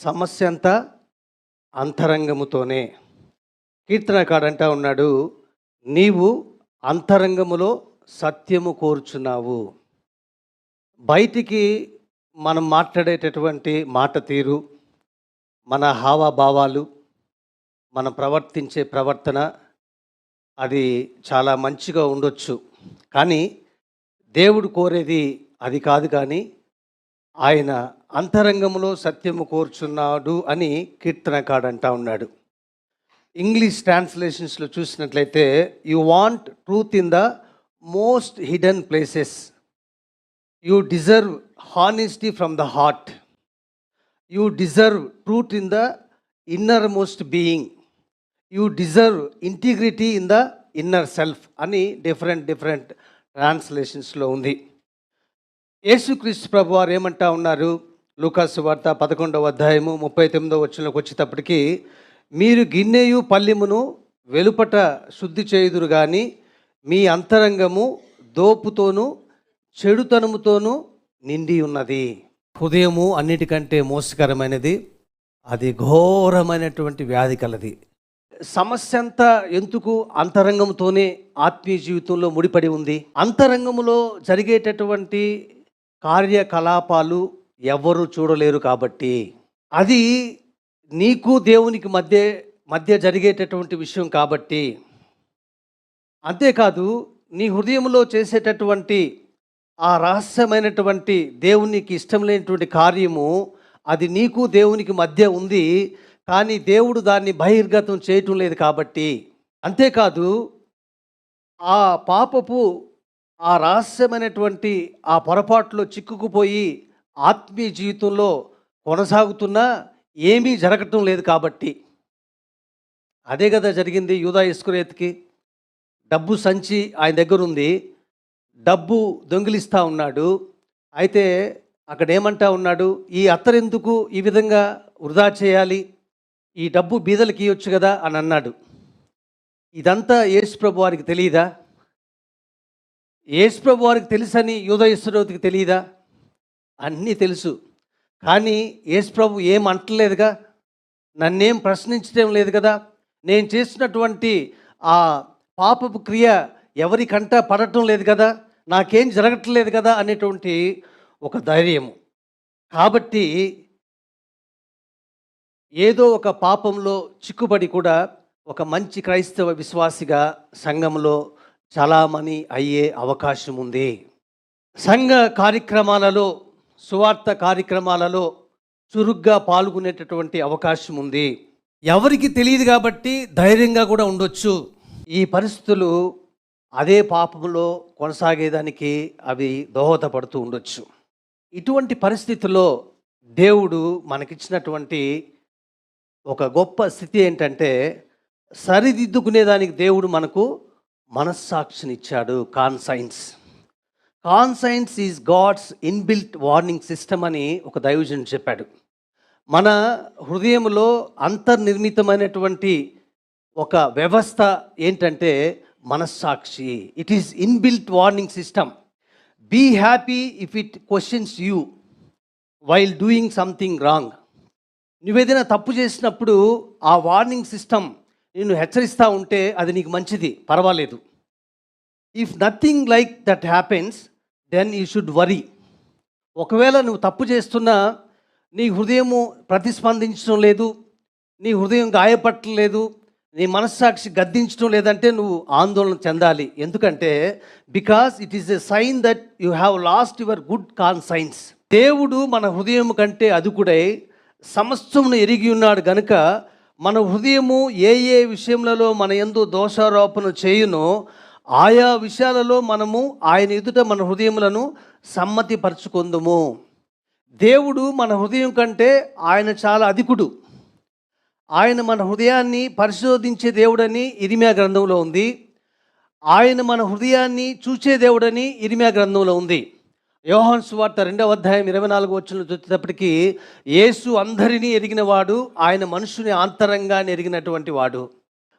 సమస్య అంతా అంతరంగముతోనే. కీర్తనకాడు అంటా ఉన్నాడు నీవు అంతరంగములో సత్యము కోరుచున్నావు. బయటికి మనం మాట్లాడేటటువంటి మాట తీరు మన హావభావాలు మనం ప్రవర్తించే ప్రవర్తన అది చాలా మంచిగా ఉండొచ్చు. కానీ దేవుడు కోరేది అది కాదు కానీ ఆయన అంతరంగంలో సత్యము కోరుచున్నాడు అని కీర్తనకాడు అంటా ఉన్నాడు ఇంగ్లీష్ ట్రాన్స్లేషన్స్లో చూసినట్లయితే you want truth in the most hidden places you deserve honesty from the heart you deserve truth in the inner most being you deserve integrity in the inner self అని డిఫరెంట్ డిఫరెంట్ ట్రాన్స్లేషన్స్లో ఉంది. యేసుక్రీస్తు ప్రభు వారు ఏమంటా ఉన్నారు? లూకాసు వార్త పదకొండవ అధ్యాయము ముప్పై తొమ్మిదవ వచ్చినకి వచ్చేటప్పటికి మీరు గిన్నెయు పల్లెమును వెలుపట శుద్ధి చేయుదురు కానీ మీ అంతరంగము దోపుతోనూ చెడుతనముతోనూ నిండి ఉన్నది. హృదయము అన్నిటికంటే మోసకరమైనది అది ఘోరమైనటువంటి వ్యాధి కలది. సమస్య అంతా ఎందుకు అంతరంగంతోనే ఆత్మీయ జీవితంలో ముడిపడి ఉంది? అంతరంగములో జరిగేటటువంటి కార్యకలాపాలు ఎవరు చూడలేరు కాబట్టి. అది నీకు దేవునికి మధ్య మధ్య జరిగేటటువంటి విషయం కాబట్టి. అంతేకాదు నీ హృదయంలో చేసేటటువంటి ఆ రహస్యమైనటువంటి దేవునికి ఇష్టం లేనటువంటి కార్యము అది నీకు దేవునికి మధ్య ఉంది కానీ దేవుడు దాన్ని బహిర్గతం చేయటం లేదు కాబట్టి. అంతేకాదు ఆ పాపపు ఆ రహస్యమైనటువంటి ఆ పొరపాటులో చిక్కుకుపోయి ఆత్మీయ జీవితంలో కొనసాగుతున్నా ఏమీ జరగటం లేదు కాబట్టి. అదే కదా జరిగింది యూదా ఇస్కురేత్కి. డబ్బు సంచి ఆయన దగ్గర ఉంది డబ్బు దొంగిలిస్తూ ఉన్నాడు. అయితే అక్కడ ఏమంటా ఉన్నాడు? ఈ అత్తరెందుకు ఈ విధంగా వృధా చేయాలి? ఈ డబ్బు బీదలకి ఇవ్వచ్చు కదా అని అన్నాడు. ఇదంతా యేసు ప్రభు వారికి తెలియదా యేసు ప్రభు వారికి తెలుసని యూద ఇస్రోతికి తెలియదా అన్నీ తెలుసు. కానీ యేసు ప్రభు ఏం అంటలేదుగా? నన్నేం ప్రశ్నించడం లేదు కదా? నేను చేసినటువంటి ఆ పాపపు క్రియ ఎవరికంట పడటం లేదు కదా? నాకేం జరగట్లేదు కదా? అనేటువంటి ఒక ధైర్యము. కాబట్టి ఏదో ఒక పాపంలో చిక్కుబడి కూడా ఒక మంచి క్రైస్తవ విశ్వాసిగా సంఘంలో చలామణి అయ్యే అవకాశం ఉంది సంఘ కార్యక్రమాలలో సువార్త కార్యక్రమాలలో చురుగ్గా పాల్గొనేటటువంటి అవకాశం ఉంది. ఎవరికి తెలియదు కాబట్టి ధైర్యంగా కూడా ఉండొచ్చు. ఈ పరిస్థితులు అదే పాపంలో కొనసాగేదానికి అవి దోహదపడుతూ ఉండొచ్చు. ఇటువంటి పరిస్థితుల్లో దేవుడు మనకిచ్చినటువంటి ఒక గొప్ప స్థితి ఏంటంటే సరిదిద్దుకునేదానికి దేవుడు మనకు మనస్సాక్షినిచ్చాడు conscience conscience is God's inbuilt warning system అని ఒక దైవజన్ చెప్పాడు. మన హృదయంలో అంతర్నిర్మితమైనటువంటి ఒక వ్యవస్థ ఏంటంటే మనస్సాక్షి. It is inbuilt warning system be happy if it questions you while doing something wrong నువ్వేదైనా తప్పు చేసినప్పుడు ఆ వార్నింగ్ సిస్టమ్ నిన్ను హెచ్చరిస్తూ ఉంటే అది నీకు మంచిది పర్వాలేదు. If nothing like that happens then you should worry ఒకవేళ నువ్వు తప్పు చేస్తున్నా నీ హృదయము ప్రతిస్పందించడం లేదు నీ హృదయం గాయపట్టలేదు నీ మనస్సాక్షి గద్దించడం లేదంటే నువ్వు ఆందోళన చెందాలి. ఎందుకంటే because it is a sign that you have lost your good conscience దేవుడు మన హృదయం కంటే అదుకుడై సమస్తమును ఎరిగి ఉన్నాడు గనుక మన హృదయము ఏ ఏ విషయములలో మన ఎందు దోషారోపణ చేయునో ఆయా విషయాలలో మనము ఆయన ఎదుట మన హృదయములను సమ్మతిపరచుకుందుము. దేవుడు మన హృదయం కంటే ఆయన చాలా అధికుడు. ఆయన మన హృదయాన్ని పరిశోధించే దేవుడని ఇరిమియా గ్రంథంలో ఉంది. ఆయన మన హృదయాన్ని చూచే దేవుడని ఇరిమియా గ్రంథంలో ఉంది. యోహాన్ సువార్త రెండవ అధ్యాయం ఇరవై నాలుగు వచ్చిన చూసేటప్పటికీ యేసు అందరినీ ఎరిగిన వాడు ఆయన మనుషుని ఆంతరంగాన్ని ఎరిగినటువంటి వాడు.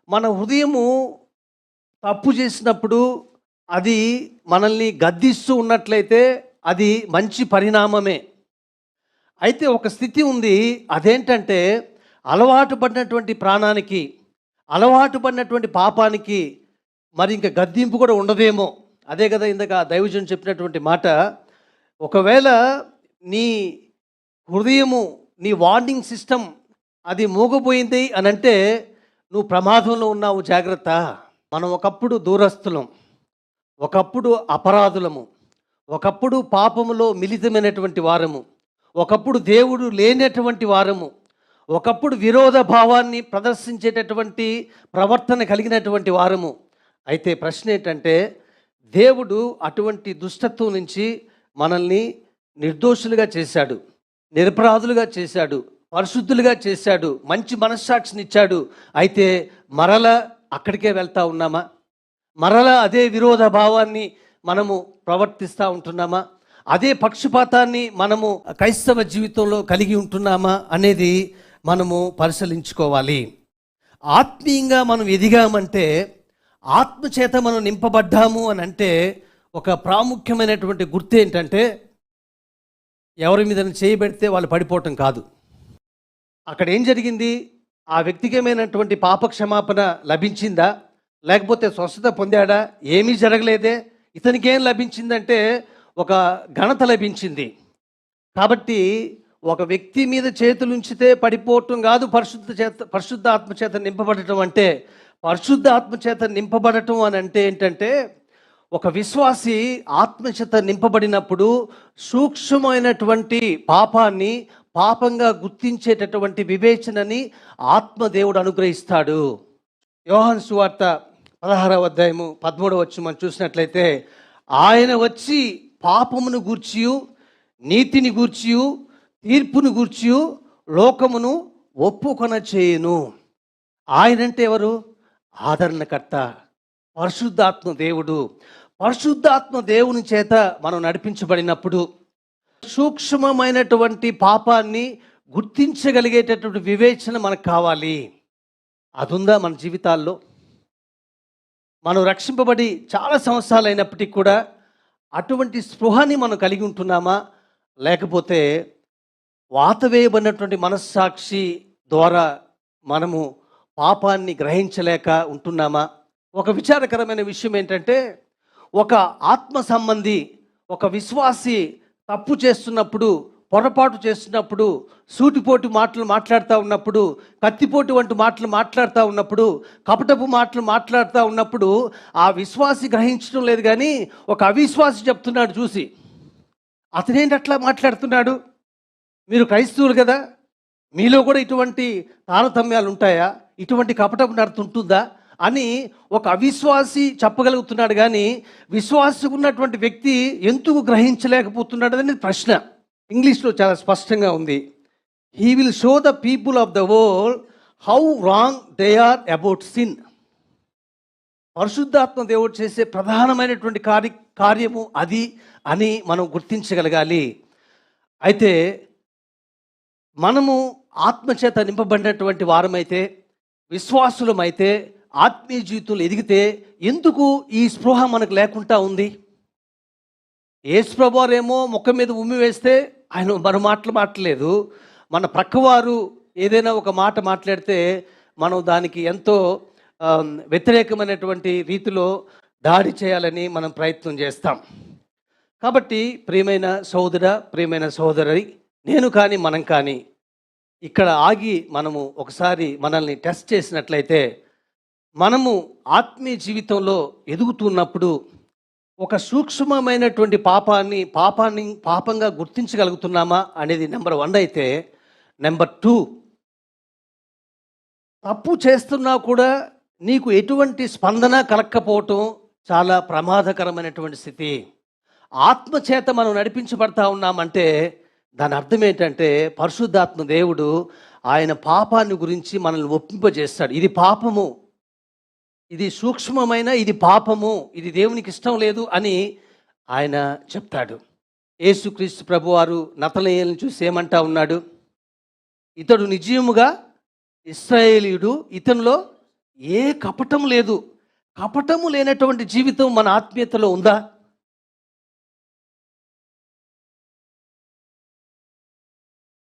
మన హృదయము తప్పు చేసినప్పుడు అది మనల్ని గద్దిస్తూ ఉన్నట్లయితే అది మంచి పరిణామమే. అయితే ఒక స్థితి ఉంది అదేంటంటే అలవాటు పడినటువంటి ప్రాణానికి అలవాటు పడినటువంటి పాపానికి మరి ఇంకా గద్దింపు కూడా ఉండదేమో. అదే కదా ఇందాక దైవజన్ చెప్పినటువంటి మాట ఒకవేళ నీ హృదయము నీ వార్నింగ్ సిస్టమ్ అది మూగపోయింది అని అంటే నువ్వు ప్రమాదంలో ఉన్నావు జాగ్రత్త. మనం ఒకప్పుడు దూరస్తులం ఒకప్పుడు అపరాధులము ఒకప్పుడు పాపములో మిళితమైనటువంటి వారము ఒకప్పుడు దేవుడు లేనటువంటి వారము ఒకప్పుడు విరోధ భావాన్ని ప్రదర్శించేటటువంటి ప్రవర్తన కలిగినటువంటి వారము. అయితే ప్రశ్న ఏంటంటే దేవుడు అటువంటి దుష్టత్వం నుంచి మనల్ని నిర్దోషులుగా చేశాడు నిరపరాధులుగా చేశాడు పరిశుద్ధులుగా చేశాడు మంచి మనస్సాక్షిని ఇచ్చాడు అయితే మరల అక్కడికే వెళ్తా ఉన్నామా? మరలా అదే విరోధ భావాన్ని మనము ప్రవర్తిస్తూ ఉంటున్నామా? అదే పక్షపాతాన్ని మనము క్రైస్తవ జీవితంలో కలిగి ఉంటున్నామా అనేది మనము పరిశీలించుకోవాలి. ఆత్మీయంగా మనం ఎదిగామంటే ఆత్మచేత మనం నింపబడ్డాము అని అంటే ఒక ప్రాముఖ్యమైనటువంటి గుర్తు ఏంటంటే ఎవరి మీద చేయబెడితే వాళ్ళు పడిపోవటం కాదు. అక్కడ ఏం జరిగింది? ఆ వ్యక్తిగతమైనటువంటి పాప క్షమాపణ లభించిందా? లేకపోతే స్వస్థత పొందాడా? ఏమీ జరగలేదే? ఇతనికి ఏం లభించిందంటే ఒక ఘనత లభించింది. కాబట్టి ఒక వ్యక్తి మీద చేతులు ఉంచితే పడిపోవటం కాదు పరిశుద్ధ చేత పరిశుద్ధ ఆత్మచేత నింపబడటం అంటే. పరిశుద్ధ ఆత్మచేత నింపబడటం అని అంటే ఏంటంటే ఒక విశ్వాసి ఆత్మచేత నింపబడినప్పుడు సూక్ష్మమైనటువంటి పాపాన్ని పాపంగా గుర్తించేటటువంటి వివేచనని ఆత్మదేవుడు అనుగ్రహిస్తాడు. యోహన్ సువార్త పదహారవ అధ్యాయము పదమూడవ వచ్చి మనం చూసినట్లయితే ఆయన వచ్చి పాపమును గూర్చియు నీతిని గూర్చియు తీర్పును గూర్చియు లోకమును ఒప్పుకొన చేయును ఆయనంటే ఎవరు? ఆదరణకర్త పరిశుద్ధాత్మ దేవుడు. పరిశుద్ధాత్మ దేవుని చేత మనం నడిపించబడినప్పుడు సూక్ష్మమైనటువంటి పాపాన్ని గుర్తించగలిగేటటువంటి వివేచన మనకు కావాలి. అది ఉందా మన జీవితాల్లో? మనం రక్షింపబడి చాలా సంవత్సరాలు అయినప్పటికీ కూడా అటువంటి స్పృహని మనం కలిగి ఉంటున్నామా? లేకపోతే వాతవేయబడినటువంటి మనస్సాక్షి ద్వారా మనము పాపాన్ని గ్రహించలేక ఉంటున్నామా? ఒక విచారకరమైన విషయం ఏంటంటే ఒక ఆత్మ సంబంధి ఒక విశ్వాసి తప్పు చేస్తున్నప్పుడు పొరపాటు చేస్తున్నప్పుడు సూటిపోటు మాటలు మాట్లాడుతూ ఉన్నప్పుడు కత్తిపోటు వంటి మాటలు మాట్లాడుతూ ఉన్నప్పుడు కపటపు మాటలు మాట్లాడుతూ ఉన్నప్పుడు ఆ విశ్వాసి గ్రహించడం లేదు కానీ ఒక అవిశ్వాసి చెప్తున్నాడు చూసి. అతనేంటి అట్లా మాట్లాడుతున్నాడు? మీరు క్రైస్తవులు కదా? మీలో కూడా ఇటువంటి తారతమ్యాలు ఉంటాయా? ఇటువంటి కపటపు నడుతుంటుందా? అని ఒక అవిశ్వాసి చెప్పగలుగుతున్నాడు కానీ విశ్వాసి ఉన్నటువంటి వ్యక్తి ఎందుకు గ్రహించలేకపోతున్నాడు అనేది ప్రశ్న. ఇంగ్లీష్లో చాలా స్పష్టంగా ఉంది. He will show the people of the world how wrong they are about sin పరిశుద్ధాత్మ దేవుడు చేసే ప్రధానమైనటువంటి కార్య కార్యము అది అని మనం గుర్తించగలగాలి. అయితే మనము ఆత్మచేత నింపబడినటువంటి వారమైతే విశ్వాసులమైతే ఆత్మీయ జీవితంలో ఎదిగితే ఎందుకు ఈ స్పృహ మనకు లేకుండా ఉంది? ఏసుప్రభువారేమో ముఖం మీద ఉమ్మి వేస్తే ఆయన మరో మాటలు మాట్లాడలేదు మన ప్రక్కవారు ఏదైనా ఒక మాట మాట్లాడితే మనం దానికి ఎంతో వ్యతిరేకమైనటువంటి రీతిలో దాడి చేయాలని మనం ప్రయత్నం చేస్తాం. కాబట్టి ప్రియమైన సోదర ప్రియమైన సోదరి నేను కానీ మనం కానీ ఇక్కడ ఆగి మనము ఒకసారి మనల్ని టెస్ట్ చేసినట్లయితే మనము ఆత్మీయ జీవితంలో ఎదుగుతున్నప్పుడు ఒక సూక్ష్మమైనటువంటి పాపాన్ని పాపాన్ని పాపంగా గుర్తించగలుగుతున్నామా అనేది నెంబర్ వన్ అయితే నెంబర్ టూ తప్పు చేస్తున్నా కూడా నీకు ఎటువంటి స్పందన కలక్కపోవటం చాలా ప్రమాదకరమైనటువంటి స్థితి. ఆత్మచేత మనం నడిపించబడతా ఉన్నామంటే దాని అర్థం ఏంటంటే పరిశుద్ధాత్మ దేవుడు ఆయన పాపాన్ని గురించి మనల్ని ఒప్పింపజేస్తాడు. ఇది పాపము. ఇది సూక్ష్మమైన ఇది పాపము ఇది దేవునికి ఇష్టం లేదు అని ఆయన చెప్తాడు. యేసుక్రీస్తు ప్రభువారు నతనయేలను చూసి ఏమంటా ఉన్నాడు? ఇతడు నిజముగా ఇస్రాయేలీయుడు ఇతనిలో ఏ కపటం లేదు. కపటము లేనటువంటి జీవితం మన ఆత్మీయతలో ఉందా?